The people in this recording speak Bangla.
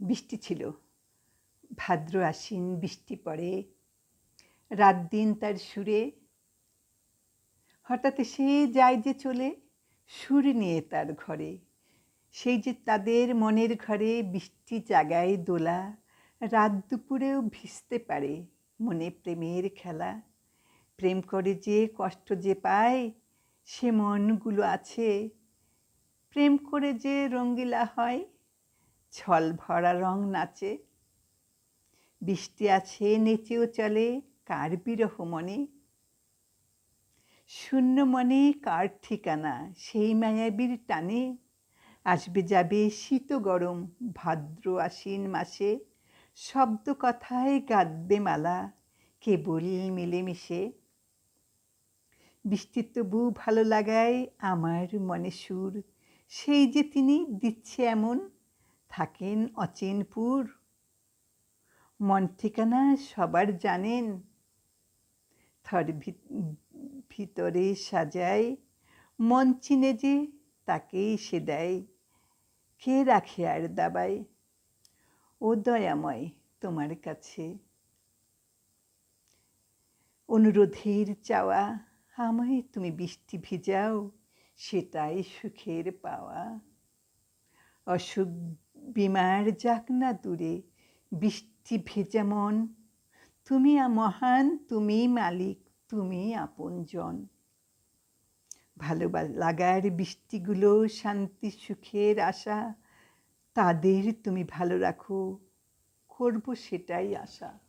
বৃষ্টি ছিল। ভাদ্র আশ্বিন, বৃষ্টি পড়ে। রাত দিন তার সুরে হঠাৎ সে যায় যে চলে, সুর নিয়ে তার ঘরে। সেই যে তাদের মনের ঘরে বৃষ্টি জাগায় দোলা, রাত দুপুরেও ভিজতে পারে মনে প্রেমের খেলা। প্রেম করে যে কষ্ট যে পায়, সে মনগুলো আছে। প্রেম করে যে রঙ্গিলা হয় ছল ভরা রং নাচে। বৃষ্টি আছে, নেচেও চলে কার বিরহ মনে? শূন্য মনে কার ঠিকানা, সেই মায়াবীর টানে? আসবে যাবে শীত গরম, ভাদ্র আশ্বিন মাসে। শব্দ কথায় গাদ্যে মালা, কেবল মিলেমিশে। বৃষ্টির তবু ভালো লাগায় আমার মনে সুর, সেই যে তিনি দিচ্ছে এমন থাকেন অচিনপুর। মন ঠিকানা সবার জানেন। থর ভিতরে সাজায়। মন চিনে যে তাকেই সে দেয়। কে রাখে আর দাবায়? ও দয়াময় তোমার কাছে। অনুরোধের চাওয়া, আমায় তুমি বৃষ্টি ভিজাও, সেটাই সুখের পাওয়া। অসুখ বিমার যাক না দূরে, বৃষ্টি ভেজা মন। তুমি মহান, তুমি মালিক, তুমি আপনজন। ভালো লাগার বৃষ্টিগুলো শান্তি, সুখের আশা, তাদের তুমি ভালো রাখো, করব সেটাই আশা।